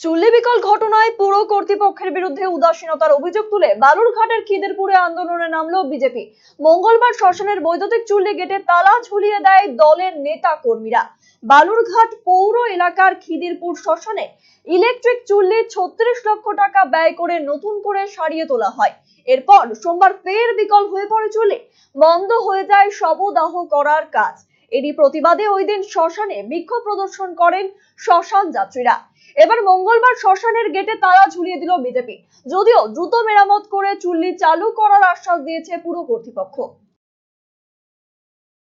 চুল্লি বিকল ঘটনায় পুর কর্তৃপক্ষের বিরুদ্ধে উদাসীনতার অভিযোগ তুলে বালুরঘাটের খিদেরপুরে আন্দোলনে নামলো বিজেপি। মঙ্গলবার শ্মশানের বৈদ্যুতিক চুল্লি গেটে তালা ঝুলিয়ে দেয় দলের নেতা কর্মীরা। বালুরঘাট পৌর এলাকার খিদিরপুর শ্মশানে ইলেকট্রিক চুল্লি ছত্রিশ লক্ষ টাকা ব্যয় করে নতুন করে সারিয়ে তোলা হয়। এরপর সোমবার ফের বিকল হয়ে পড়ে চুল্লি। বন্ধ হয়ে যায় শবদাহ করার কাজ। এরই প্রতিবাদে ওই দিন শ্মশানে বিক্ষোভ প্রদর্শন করেন শ্মশান যাত্রীরা। এবার মঙ্গলবার শ্মশানের গেটে তালা ঝুলিয়ে দিল বিজেপি। যদিও দ্রুত মেরামত করে চুল্লি চালু করার আশ্বাস দিয়েছে পুরো কর্তৃপক্ষ।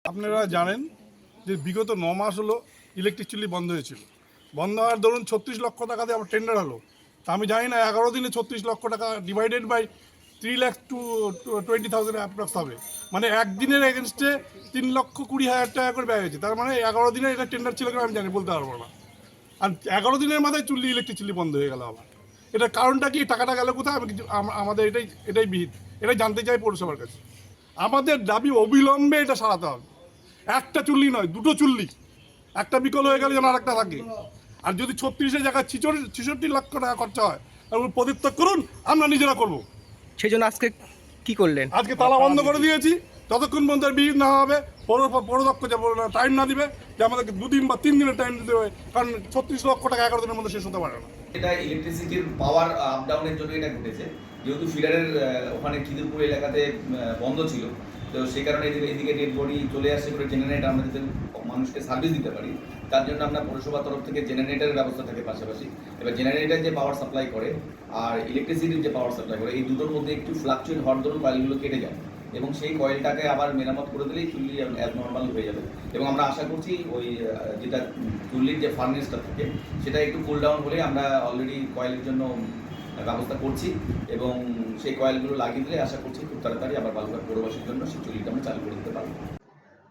আপনারা জানেন যে বিগত ন মাস হলো ইলেকট্রিক চুল্লি বন্ধ হয়েছিল। বন্ধ হওয়ার ধরুন ছত্রিশ লক্ষ টাকা দিয়ে আবার টেন্ডার হলো তা আমি জানি না, এগারো দিনে ছত্রিশ লক্ষ টাকা divided by three lakh two twenty thousand approx হবে। মানে একদিনের এগেনস্টে তিন লক্ষ কুড়ি হাজার টাকা করে ব্যয় হয়েছে। তার মানে এগারো দিনের এটা টেন্ডার ছিল কিনা আমি জানি, বলতে পারব না। আর এগারো দিনের মাথায় চুল্লি ইলেকট্রিক চুল্লি বন্ধ হয়ে গেল আবার। এটার কারণটা কি? টাকাটা গেল কোথায়? আমি কিছু আমাদের এটাই এটাই বিহিত। এটাই জানতে চাই পৌরসভার কাছে। আমাদের দাবি অবিলম্বে এটা সারাতে হবে। একটা চুল্লি নয়, দুটো চুল্লি। একটা বিকল হয়ে গেলে যেন আরেকটা থাকে। আর যদি ছত্রিশের জায়গায় ছিচল্লিশ ছেষট্টি লক্ষ টাকা খরচা হয়, তাহলে পদত্যাগ করুন, আমরা নিজেরা করব। সেই জন্য আজকে কি করলেন? আজকে তালা বন্ধ করে দিয়েছি। যতক্ষণ পর্যন্ত আর বিহিত না হবে পৌর পৌরদক্ষ যে টাইম না দিবে যে আমাদেরকে দুদিন বা তিন দিনের টাইম দিতে হবে কারণ ছত্রিশ লক্ষ টাকা এগারো দিনের মধ্যে শেষ হতে পারে না। এটা ইলেকট্রিসিটির পাওয়ার আপ ডাউনের জন্য এটা ঘটেছে। যেহেতু ফিডারের ওখানে খিদিরপুর এলাকাতে বন্ধ ছিল তো সেই কারণে এদিকে এদিকে ডেড বডি চলে আসছে করে জেনারেটর আমরা যাতে মানুষকে সার্ভিস দিতে পারি। তার জন্য আমরা পৌরসভার তরফ থেকে জেনারেটারের ব্যবস্থা থাকে পাশাপাশি। এবার জেনারেটার যে পাওয়ার সাপ্লাই করে আর ইলেকট্রিসিটির যে পাওয়ার সাপ্লাই করে, এই দুটোর মধ্যে একটু ফ্লাকচুয়েট হওয়ার দরুন কয়েলগুলো কেটে যায় এবং সেই কয়েলটাকে আবার মেরামত করে দিলেই চুল্লি নর্মাল হয়ে যাবে। এবং আমরা আশা করছি ওই যেটা চুল্লির যে ফার্নেসটা থাকে, সেটা একটু কুল ডাউন হলে আমরা অলরেডি কয়েলের জন্য ব্যবস্থা করছি এবং সেই কয়েলগুলো লাগিয়ে দিলে আশা করছি খুব তাড়াতাড়ি আবার বালুঘাট পৌরবাসীর জন্য সেই চুল্লিটা আমরা চালু করে দিতে পারব।